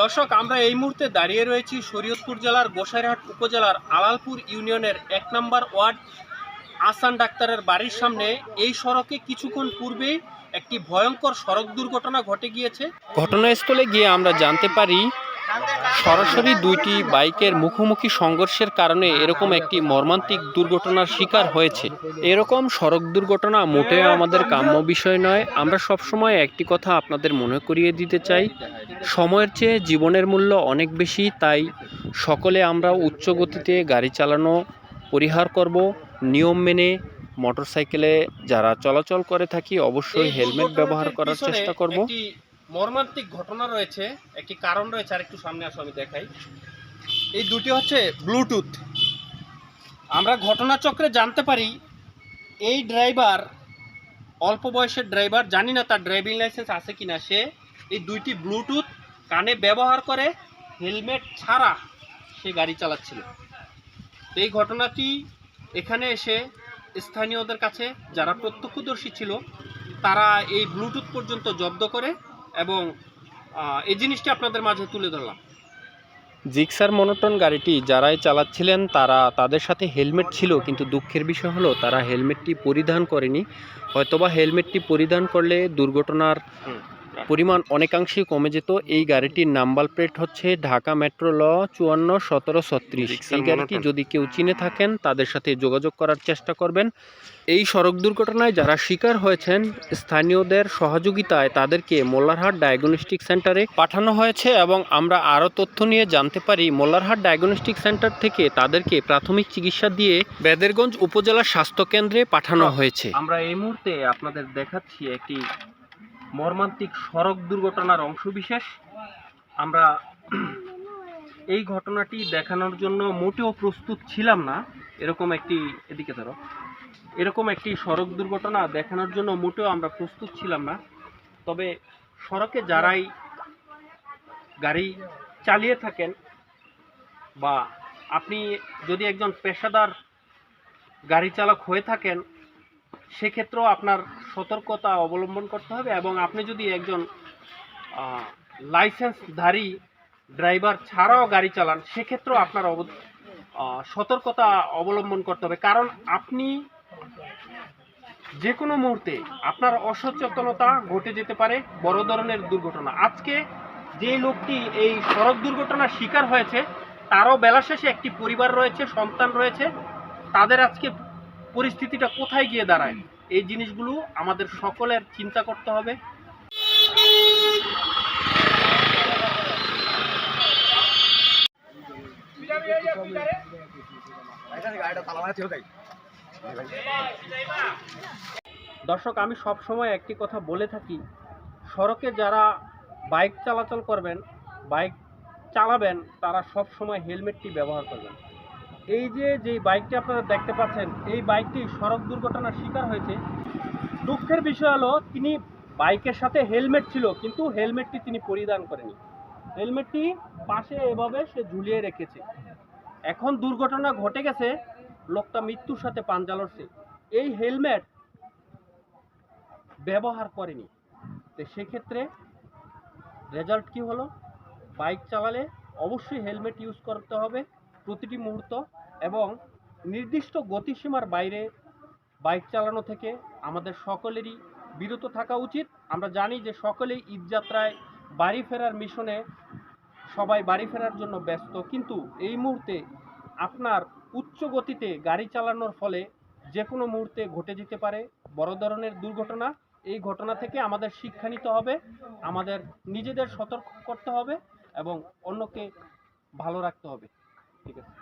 দর্শক, আমরা এই মুহূর্তে দাঁড়িয়ে রয়েছি শরীয়তপুর জেলার গোসাইরহাট উপজেলার আলালপুর ইউনিয়নের এক নম্বর ওয়ার্ড। আসান ডাক্তারের বাড়ির সামনে এই সড়কে কিছুক্ষণ পূর্বে একটি ভয়ঙ্কর সড়ক দুর্ঘটনা ঘটে গিয়েছে। ঘটনাস্থলে গিয়ে আমরা জানতে পারি সরাসরি দুইটি বাইকের মুখোমুখি সংঘর্ষের কারণে এরকম একটি মর্মান্তিক দুর্ঘটনার শিকার হয়েছে। এরকম সড়ক দুর্ঘটনা মোটেও আমাদের কাম্য বিষয় নয়। আমরা সবসময় একটি কথা আপনাদের মনে করিয়ে দিতে চাই। সময়ের চেয়ে জীবনের মূল্য অনেক বেশি, তাই সকলে আমরা উচ্চ গতিতে গাড়ি চালানো, পরিহার করব। নিয়ম মেনে মোটরসাইকেলে যারা চলাচল করে থাকি, অবশ্যই হেলমেট ব্যবহার করার চেষ্টা করব। মর্মান্তিক ঘটনা রয়েছে, একটি কারণ রয়েছে আর একটু সামনে আসো, আমি দেখাই। এই দুটি হচ্ছে ব্লুটুথ। আমরা ঘটনাচক্রে জানতে পারি, এই ড্রাইভার, অল্প বয়সের ড্রাইভার, জানি না তার ড্রাইভিং লাইসেন্স আছে কি না সে এই দুইটি ব্লুটুথ কানে ব্যবহার করে হেলমেট ছাড়া সে গাড়ি চালাচ্ছিল। এই ঘটনাটি এখানে এসে স্থানীয়দের কাছে, যারা প্রত্যক্ষদর্শী ছিল, তারা এই ব্লুটুথ পর্যন্ত জব্দ করে এবং এই জিনিসটি আপনাদের মাঝে তুলে ধরলাম। জিক্সার মনোটন গাড়িটি যারাই চালাচ্ছিলেন তারা তাদের সাথে হেলমেট ছিল কিন্তু দুঃখের বিষয় হলো তারা হেলমেটটি পরিধান করেনি। হয়তোবা হেলমেটটি পরিধান করলে দুর্ঘটনার পরিমাণ অনেকাংশেই কমে যেত। এই গাড়িটির নাম্বার প্লেট হচ্ছে ঢাকা মেট্রো ল চুয়ান্ন সতেরো ছত্রিশ। এই গাড়িটি যদি কেউ চিনে থাকেন তাদের সাথে যোগাযোগ করার চেষ্টা করবেন। এই সড়ক দুর্ঘটনায় যারা শিকার হয়েছেন স্থানীয়দের সহযোগিতায় তাদেরকে মোল্লারহাট ডায়াগনস্টিক সেন্টারে পাঠানো হয়েছে এবং আমরা আরও তথ্য নিয়ে জানতে পারি মোল্লারহাট ডায়াগনস্টিক সেন্টার থেকে তাদেরকে প্রাথমিক চিকিৎসা দিয়ে বেদেরগঞ্জ উপজেলা স্বাস্থ্য কেন্দ্রে পাঠানো হয়েছে। আমরা এই মুহূর্তে আপনাদের দেখাচ্ছি একটি মর্মান্তিক সড়ক দুর্ঘটনার অংশবিশেষ। আমরা এই ঘটনাটি দেখানোর জন্য মোটেও প্রস্তুত ছিলাম না। এরকম একটি, এদিকে ধরো। এরকম একটি সড়ক দুর্ঘটনা দেখানোর জন্য মোটেও আমরা প্রস্তুত ছিলাম না। তবে সড়কে যারাই গাড়ি চালিয়ে থাকেন বা আপনি যদি একজন পেশাদার গাড়ি চালক হয়ে থাকেন সেক্ষেত্রেও আপনার সতর্কতা অবলম্বন করতে হবে এবং আপনি যদি একজন লাইসেন্সধারী ড্রাইভার ছাড়াও গাড়ি চালান, সেক্ষেত্রেও আপনার অব- সতর্কতা অবলম্বন করতে হবে। কারণ আপনি যে কোনো মুহূর্তে আপনার অসচেতনতা ঘটে যেতে পারে, বড় ধরনের দুর্ঘটনা। আজকে যে লোকটি এই সড়ক দুর্ঘটনার শিকার হয়েছে, তারও বেলা শেষে একটি পরিবার রয়েছে, সন্তান রয়েছে। তাদের আজকে পরিস্থিতিটা কোথায় গিয়ে দাঁড়ায়? এই জিনিসগুলো আমাদের সকলের চিন্তা করতে হবে। দর্শক, আমি সব সময় একটি কথা বলে থাকি, সড়কে যারা বাইক চলাচল করবেন, বাইক চালাবেন, তারা সব সময় হেলমেটটি ব্যবহার করবেন। এই যে যেই বাইকটি আপনারা দেখতে পাচ্ছেন, এই বাইকটি সড়ক দুর্ঘটনার শিকার হয়েছে। দুঃখের বিষয় হলো, তিনি বাইকের সাথে হেলমেট ছিল, কিন্তু হেলমেটটি তিনি পরিধান করেনি। হেলমেটটি পাশে এভাবে সে ঝুলিয়ে রেখেছে। এখন দুর্ঘটনা ঘটে গেছে, লোকটা মৃত্যুর সাথে পাঞ্জা লড়ছে। এই হেলমেট ব্যবহার করেনি। তো সেক্ষেত্রে রেজাল্ট কি হলো? বাইক চালালে অবশ্যই হেলমেট ইউজ করতে হবে। প্রতিটি মুহূর্ত এবং নির্দিষ্ট গতিসীমার বাইরে বাইক চালানো থেকে আমাদের সকলেরই বিরত থাকা উচিত। আমরা জানি যে সকলেই ঈদযাত্রায় বাড়ি ফেরার মিশনে সবাই বাড়ি ফেরার জন্য ব্যস্ত, কিন্তু এই মুহূর্তে আপনার উচ্চ গতিতে গাড়ি চালানোর ফলে যে কোনো মুহূর্তে ঘটে যেতে পারে বড় ধরনের দুর্ঘটনা। এই ঘটনা থেকে আমাদের শিক্ষা নিতে হবে, আমাদের নিজেদের সতর্ক করতে হবে এবং অন্যকে ভালো রাখতে হবে। ঠিক আছে।